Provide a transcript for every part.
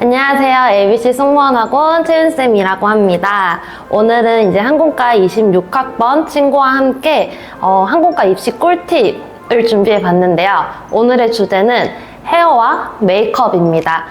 안녕하세요. ABC 승무원학원 채윤쌤이라고 합니다. 오늘은 이제 항공과 26학번 친구와 함께 어, 항공과 입시 꿀팁을 준비해 봤는데요. 오늘의 주제는 헤어와 메이크업입니다.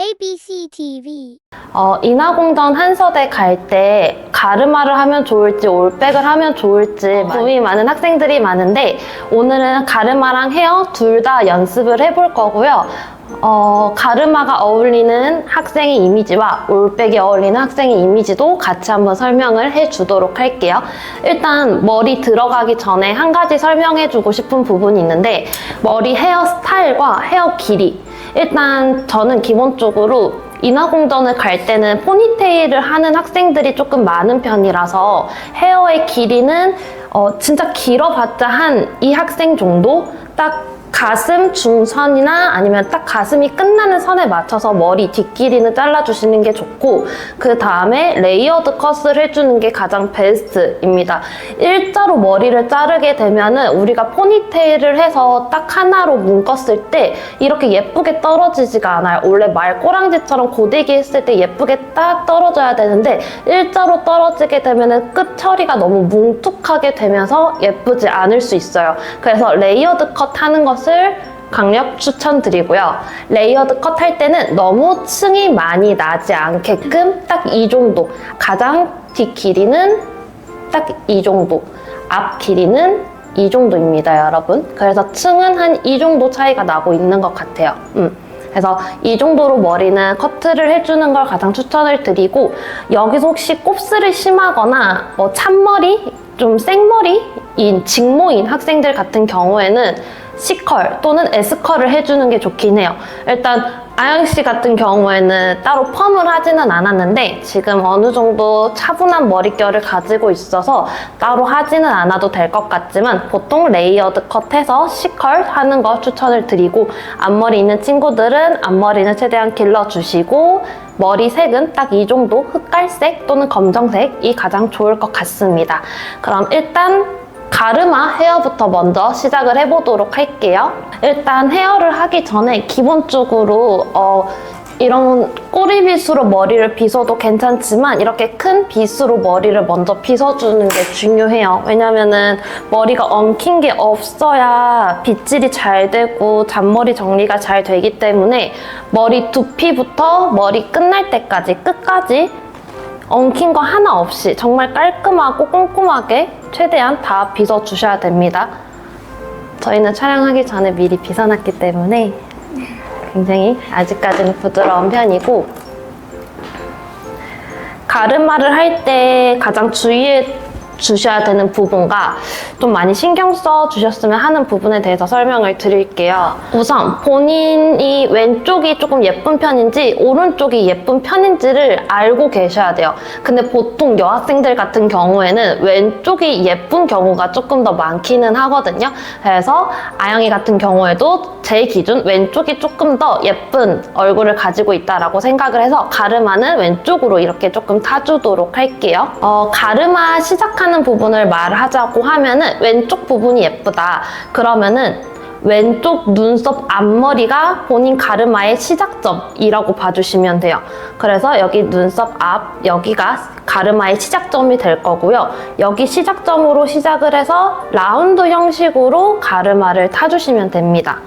ABC TV. 어, 인하공전 한서대 갈 때 가르마를 하면 좋을지 올백을 하면 좋을지 고민이 많은 학생들이 많은데 오늘은 가르마랑 헤어 둘 다 연습을 해볼 거고요. 어, 가르마가 어울리는 학생의 이미지와 올백이 어울리는 학생의 이미지도 같이 한번 설명을 해주도록 할게요. 일단 머리 들어가기 전에 한 가지 설명해주고 싶은 부분이 있는데 머리 헤어 스타일과 헤어 길이 일단 저는 기본적으로 인하공전을 갈 때는 포니테일을 하는 학생들이 조금 많은 편이라서 헤어의 길이는 어, 진짜 길어봤자 한 이 학생 정도 딱 가슴 중선이나 아니면 딱 가슴이 끝나는 선에 맞춰서 머리 뒷길이는 잘라주시는 게 좋고 그 다음에 레이어드 컷을 해주는 게 가장 베스트입니다. 일자로 머리를 자르게 되면 은 우리가 포니테일을 해서 딱 하나로 묶었을 때 이렇게 예쁘게 떨어지지가 않아요. 원래 말꼬랑지처럼 고데기 했을 때 예쁘게 딱 떨어져야 되는데 일자로 떨어지게 되면 은 끝 처리가 너무 뭉툭하게 되면서 예쁘지 않을 수 있어요. 그래서 레이어드 컷 하는 것을 강력 추천드리고요. 레이어드 컷 할 때는 너무 층이 많이 나지 않게끔 딱 이 정도. 가장 뒷 길이는 딱 이 정도. 앞 길이는 이 정도입니다, 여러분. 그래서 층은 한 이 정도 차이가 나고 있는 것 같아요. 음. 그래서 이 정도로 머리는 커트를 해주는 걸 가장 추천을 드리고 여기서 혹시 곱슬이 심하거나 뭐 찬머리, 좀 생머리인 직모인 학생들 같은 경우에는 C컬 또는 S컬을 해주는 게 좋긴 해요. 일단 아영 씨 같은 경우에는 따로 펌을 하지는 않았는데 지금 어느 정도 차분한 머릿결을 가지고 있어서 따로 하지는 않아도 될 것 같지만 보통 레이어드 컷해서 C컬 하는 거 추천을 드리고 앞머리 있는 친구들은 앞머리는 최대한 길러주시고 머리 색은 딱 이 정도 흑갈색 또는 검정색이 가장 좋을 것 같습니다. 그럼 일단 가르마 헤어부터 먼저 시작을 해보도록 할게요. 일단 헤어를 하기 전에 기본적으로 어, 이런 꼬리빗으로 머리를 빗어도 괜찮지만 이렇게 큰 빗으로 머리를 먼저 빗어주는 게 중요해요. 왜냐면은 머리가 엉킨 게 없어야 빗질이 잘 되고 잔머리 정리가 잘 되기 때문에 머리 두피부터 머리 끝날 때까지 끝까지 엉킨 거 하나 없이 정말 깔끔하고 꼼꼼하게 최대한 다 빗어 주셔야 됩니다. 저희는 촬영하기 전에 미리 빗어놨기 때문에 굉장히 아직까지는 부드러운 편이고 가르마를 할 때 가장 주의해 주셔야 되는 부분과 좀 많이 신경 써 주셨으면 하는 부분에 대해서 설명을 드릴게요. 우선 본인이 왼쪽이 조금 예쁜 편인지 오른쪽이 예쁜 편인지를 알고 계셔야 돼요. 근데 보통 여학생들 같은 경우에는 왼쪽이 예쁜 경우가 조금 더 많기는 하거든요. 그래서 아영이 같은 경우에도 제 기준 왼쪽이 조금 더 예쁜 얼굴을 가지고 있다라고 생각을 해서 가르마는 왼쪽으로 이렇게 조금 타주도록 할게요. 어, 가르마 시작하는 부분을 말하자고 하면은 왼쪽 부분이 예쁘다. 그러면은 왼쪽 눈썹 앞머리가 본인 가르마의 시작점이라고 봐주시면 돼요. 그래서 여기 눈썹 앞, 여기가 가르마의 시작점이 될 거고요. 여기 시작점으로 시작을 해서 라운드 형식으로 가르마를 타주시면 됩니다.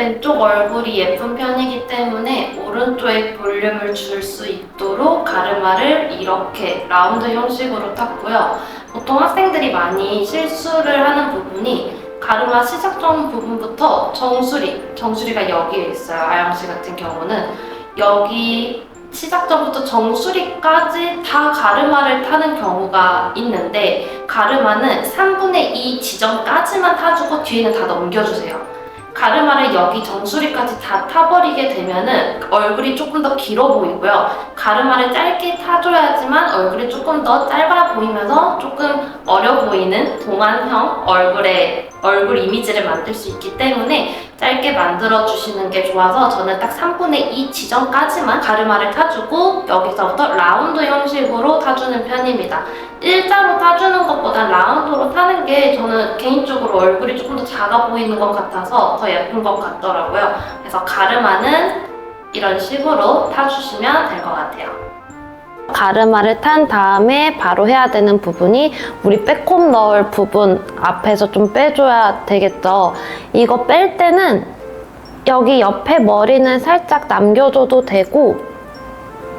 왼쪽 얼굴이 예쁜 편이기 때문에 오른쪽에 볼륨을 줄 수 있도록 가르마를 이렇게 라운드 형식으로 탔고요. 보통 학생들이 많이 실수를 하는 부분이 가르마 시작점 부분부터 정수리, 정수리가 여기에 있어요. 아영 씨 같은 경우는 여기 시작점부터 정수리까지 다 가르마를 타는 경우가 있는데 가르마는 3분의 2 지점까지만 타주고 뒤에는 다 넘겨주세요. 가르마를 여기 정수리까지 다 타버리게 되면은 얼굴이 조금 더 길어 보이고요. 가르마를 짧게 타줘야지만 얼굴이 조금 더 짧아 보이면서 조금 어려 보이는 동안형 얼굴의 얼굴 이미지를 만들 수 있기 때문에 짧게 만들어 주시는 게 좋아서 저는 딱 3분의 2 지점까지만 가르마를 타주고 여기서부터 라운드 형식으로 타주는 편입니다. 일자로 타주는 것보다 라운드로 타는 게 저는 개인적으로 얼굴이 조금 더 작아 보이는 것 같아서 더 예쁜 것 같더라고요. 그래서 가르마는 이런 식으로 타주시면 될 것 같아요. 가르마를 탄 다음에 바로 해야 되는 부분이 우리 빼꼼 넣을 부분 앞에서 좀 빼줘야 되겠죠. 이거 뺄 때는 여기 옆에 머리는 살짝 남겨줘도 되고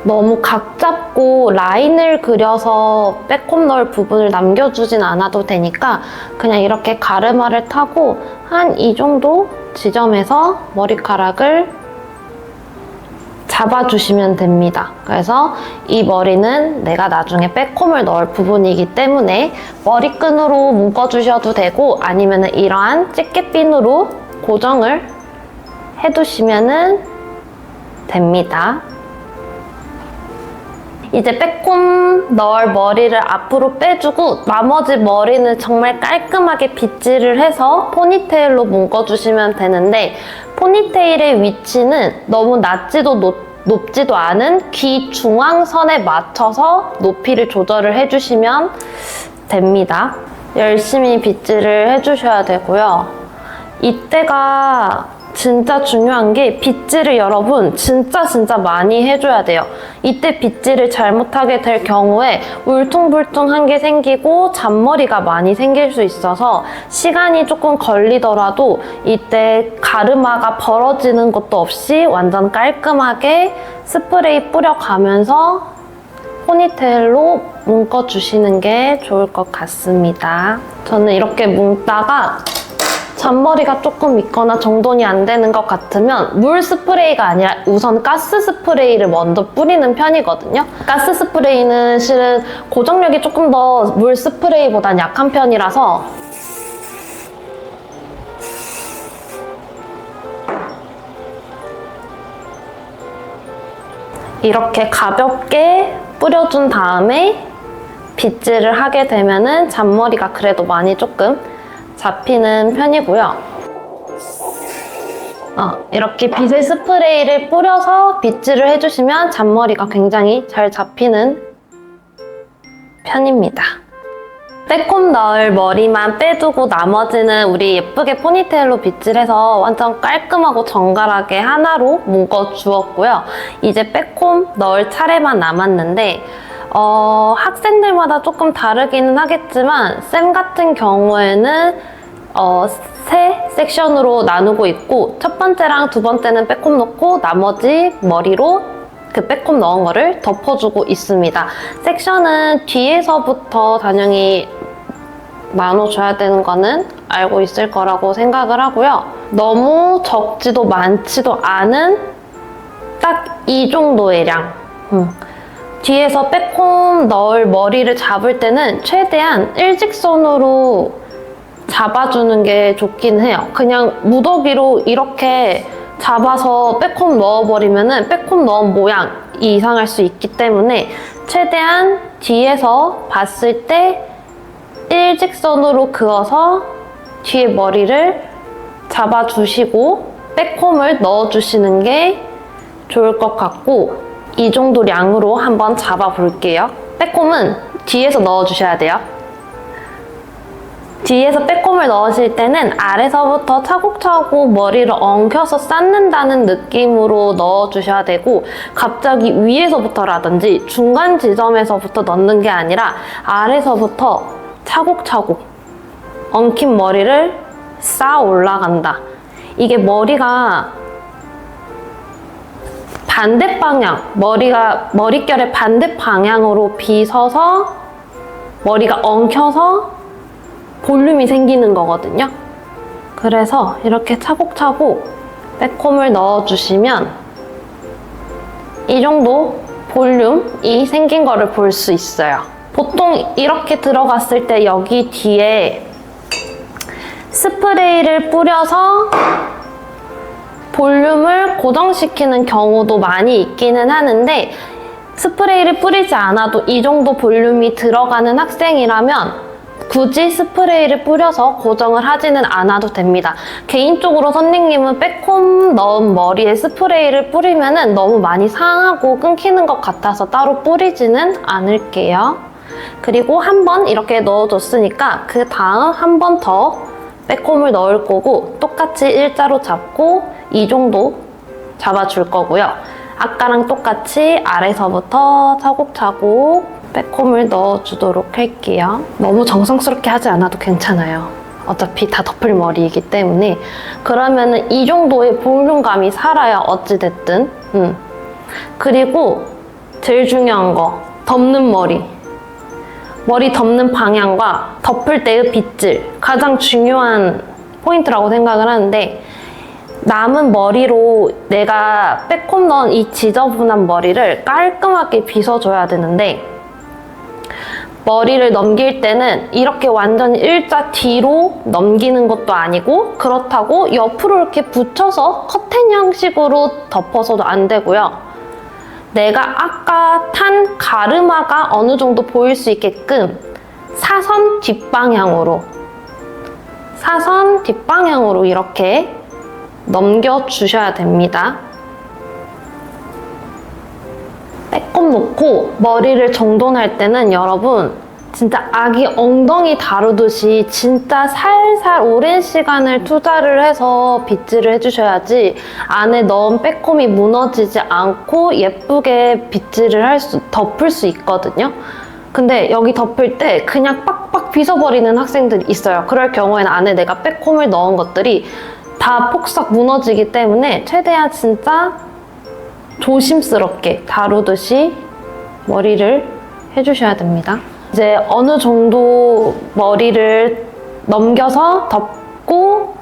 너무 각 잡고 라인을 그려서 빼꼼 넣을 부분을 남겨주진 않아도 되니까 그냥 이렇게 가르마를 타고 한 이 정도 지점에서 머리카락을 잡아주시면 됩니다. 그래서 이 머리는 내가 나중에 빼콤을 넣을 부분이기 때문에 머리끈으로 묶어주셔도 되고 아니면 이러한 집게핀으로 고정을 해두시면 됩니다. 이제 빼꼼 넣을 머리를 앞으로 빼주고 나머지 머리는 정말 깔끔하게 빗질을 해서 포니테일로 묶어주시면 되는데 포니테일의 위치는 너무 낮지도 높, 높지도 않은 귀 중앙선에 맞춰서 높이를 조절을 해주시면 됩니다. 열심히 빗질을 해주셔야 되고요. 이때가 진짜 중요한 게 빗질을 여러분 진짜 진짜 많이 해줘야 돼요. 이때 빗질을 잘못하게 될 경우에 울퉁불퉁한 게 생기고 잔머리가 많이 생길 수 있어서 시간이 조금 걸리더라도 이때 가르마가 벌어지는 것도 없이 완전 깔끔하게 스프레이 뿌려가면서 포니테일로 묶어주시는 게 좋을 것 같습니다. 저는 이렇게 묶다가 잔머리가 조금 있거나 정돈이 안 되는 것 같으면 물 스프레이가 아니라 우선 가스 스프레이를 먼저 뿌리는 편이거든요. 가스 스프레이는 실은 고정력이 조금 더 물 스프레이보단 약한 편이라서 이렇게 가볍게 뿌려준 다음에 빗질을 하게 되면은 잔머리가 그래도 많이 조금 잡히는 편이고요. 어, 이렇게 빗의 스프레이를 뿌려서 빗질을 해주시면 잔머리가 굉장히 잘 잡히는 편입니다. 빼꼼 넣을 머리만 빼두고 나머지는 우리 예쁘게 포니테일로 빗질해서 완전 깔끔하고 정갈하게 하나로 묶어 주었고요. 이제 빼꼼 넣을 차례만 남았는데 어, 학생들마다 조금 다르기는 하겠지만 쌤 같은 경우에는 어, 세 섹션으로 나누고 있고 첫 번째랑 두 번째는 빼꼼 넣고 나머지 머리로 그 빼꼼 넣은 거를 덮어주고 있습니다. 섹션은 뒤에서부터 당연히 나눠줘야 되는 거는 알고 있을 거라고 생각을 하고요. 너무 적지도 많지도 않은 딱 이 정도의 량. 음. 뒤에서 빼꼼 넣을 머리를 잡을 때는 최대한 일직선으로 잡아주는 게 좋긴 해요. 그냥 무더기로 이렇게 잡아서 빼꼼 넣어버리면은 빼꼼 넣은 모양이 이상할 수 있기 때문에 최대한 뒤에서 봤을 때 일직선으로 그어서 뒤에 머리를 잡아주시고 빼꼼을 넣어주시는 게 좋을 것 같고 이 정도 량으로 한번 잡아볼게요. 빼꼼은 뒤에서 넣어주셔야 돼요. 뒤에서 빼꼼을 넣으실 때는 아래서부터 차곡차곡 머리를 엉켜서 쌓는다는 느낌으로 넣어주셔야 되고 갑자기 위에서부터라든지 중간 지점에서부터 넣는 게 아니라 아래서부터 차곡차곡 엉킨 머리를 쌓아 올라간다. 이게 머리가 반대 방향, 머리가 머릿결의 반대 방향으로 빗어서 머리가 엉켜서 볼륨이 생기는 거거든요. 그래서 이렇게 차곡차곡 빼꼼을 넣어주시면 이 정도 볼륨이 생긴 거를 볼 수 있어요. 보통 이렇게 들어갔을 때 여기 뒤에 스프레이를 뿌려서 볼륨을 고정시키는 경우도 많이 있기는 하는데 스프레이를 뿌리지 않아도 이 정도 볼륨이 들어가는 학생이라면 굳이 스프레이를 뿌려서 고정을 하지는 않아도 됩니다. 개인적으로 선생님은 백홈 넣은 머리에 스프레이를 뿌리면 너무 많이 상하고 끊기는 것 같아서 따로 뿌리지는 않을게요. 그리고 한 번 이렇게 넣어줬으니까 그 다음 한 번 더 백홈을 넣을 거고 똑같이 일자로 잡고 이 정도 잡아줄 거고요. 아까랑 똑같이 아래서부터 차곡차곡 백홈을 넣어주도록 할게요. 너무 정성스럽게 하지 않아도 괜찮아요. 어차피 다 덮을 머리이기 때문에 그러면은 이 정도의 볼륨감이 살아야 어찌됐든 음. 그리고 제일 중요한 거 덮는 머리 머리 덮는 방향과 덮을 때의 빗질 가장 중요한 포인트라고 생각을 하는데 남은 머리로 내가 빼꼼 넣은 이 지저분한 머리를 깔끔하게 빗어줘야 되는데 머리를 넘길 때는 이렇게 완전 일자 뒤로 넘기는 것도 아니고 그렇다고 옆으로 이렇게 붙여서 커튼 형식으로 덮어서도 안 되고요. 내가 아까 탄 가르마가 어느 정도 보일 수 있게끔 사선 뒷방향으로 사선 뒷방향으로 이렇게 넘겨주셔야 됩니다. 빼꼼 놓고 머리를 정돈할 때는 여러분 진짜 아기 엉덩이 다루듯이 진짜 살살 오랜 시간을 투자를 해서 빗질을 해주셔야지 안에 넣은 빼꼼이 무너지지 않고 예쁘게 빗질을 할 수, 덮을 수 있거든요. 근데 여기 덮을 때 그냥 빡빡 빗어버리는 학생들이 있어요. 그럴 경우에는 안에 내가 빼꼼을 넣은 것들이 다 폭삭 무너지기 때문에 최대한 진짜 조심스럽게 다루듯이 머리를 해주셔야 됩니다. 이제 어느 정도 머리를 넘겨서 덮고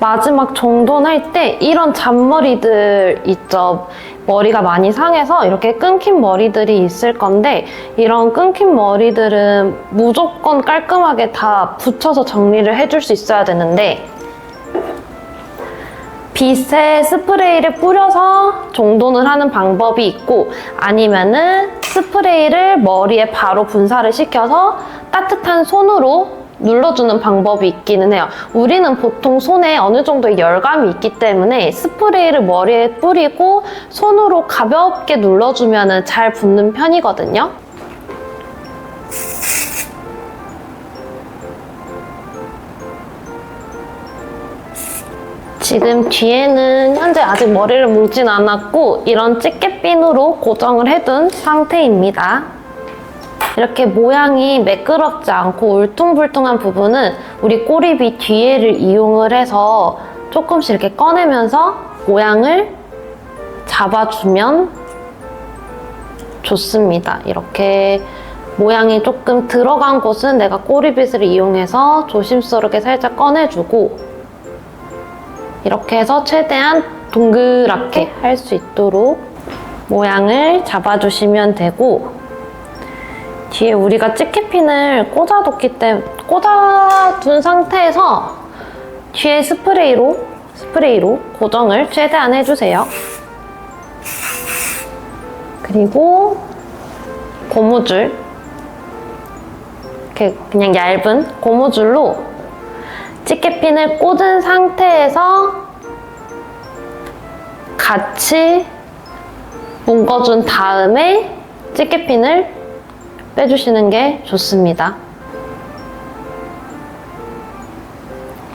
마지막 정돈 할 때 이런 잔머리들 있죠. 머리가 많이 상해서 이렇게 끊긴 머리들이 있을 건데 이런 끊긴 머리들은 무조건 깔끔하게 다 붙여서 정리를 해줄 수 있어야 되는데 빗에 스프레이를 뿌려서 정돈을 하는 방법이 있고 아니면은 스프레이를 머리에 바로 분사를 시켜서 따뜻한 손으로 눌러주는 방법이 있기는 해요. 우리는 보통 손에 어느 정도의 열감이 있기 때문에 스프레이를 머리에 뿌리고 손으로 가볍게 눌러주면 잘 붙는 편이거든요. 지금 뒤에는 현재 아직 머리를 묶진 않았고 이런 찌개핀으로 고정을 해둔 상태입니다. 이렇게 모양이 매끄럽지 않고 울퉁불퉁한 부분은 우리 꼬리비 뒤에를 이용을 해서 조금씩 이렇게 꺼내면서 모양을 잡아주면 좋습니다. 이렇게 모양이 조금 들어간 곳은 내가 꼬리빗을 이용해서 조심스럽게 살짝 꺼내주고 이렇게 해서 최대한 동그랗게 할 수 있도록 모양을 잡아주시면 되고 뒤에 우리가 찌개핀을 꽂아뒀기 때문에 꽂아둔 상태에서 뒤에 스프레이로 스프레이로 고정을 최대한 해주세요. 그리고 고무줄 이렇게 그냥 얇은 고무줄로 찌개핀을 꽂은 상태에서 같이 묶어준 다음에 찌개핀을 빼주시는 게 좋습니다.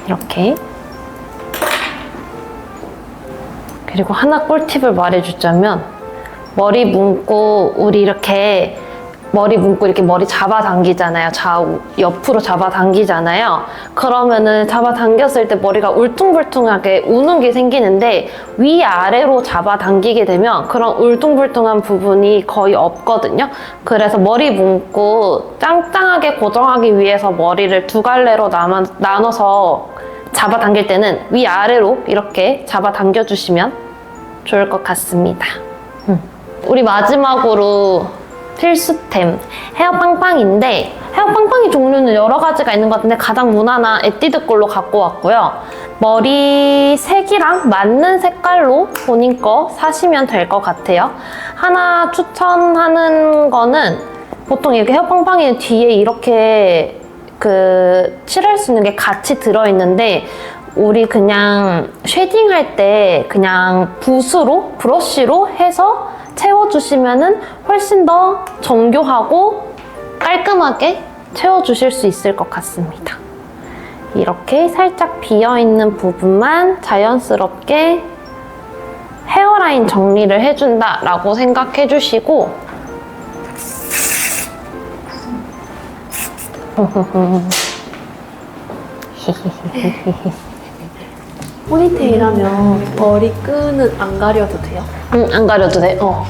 이렇게. 그리고 하나 꿀팁을 말해주자면, 머리 묶고, 우리 이렇게 머리 묶고 이렇게 머리 잡아당기잖아요. 좌우, 옆으로 잡아당기잖아요. 그러면은 잡아당겼을 때 머리가 울퉁불퉁하게 우는 게 생기는데 위아래로 잡아당기게 되면 그런 울퉁불퉁한 부분이 거의 없거든요. 그래서 머리 묶고 짱짱하게 고정하기 위해서 머리를 두 갈래로 나눠, 나눠서 잡아당길 때는 위아래로 이렇게 잡아당겨주시면 좋을 것 같습니다. 음. 우리 마지막으로 필수템 헤어 빵빵인데 헤어 빵빵이 종류는 여러 가지가 있는 것 같은데 가장 무난한 에뛰드 걸로 갖고 왔고요. 머리 색이랑 맞는 색깔로 본인 거 사시면 될 것 같아요. 하나 추천하는 거는 보통 이렇게 헤어 빵빵이 뒤에 이렇게 그 칠할 수 있는 게 같이 들어있는데 우리 그냥 쉐딩 할 때 그냥 붓으로 브러쉬로 해서 채워주시면은 훨씬 더 정교하고 깔끔하게 채워주실 수 있을 것 같습니다. 이렇게 살짝 비어있는 부분만 자연스럽게 헤어라인 정리를 해준다 라고 생각해 주시고 포니테일 하면 머리 끈은 안 가려도 돼요? 음, 안 가려도 돼. 어.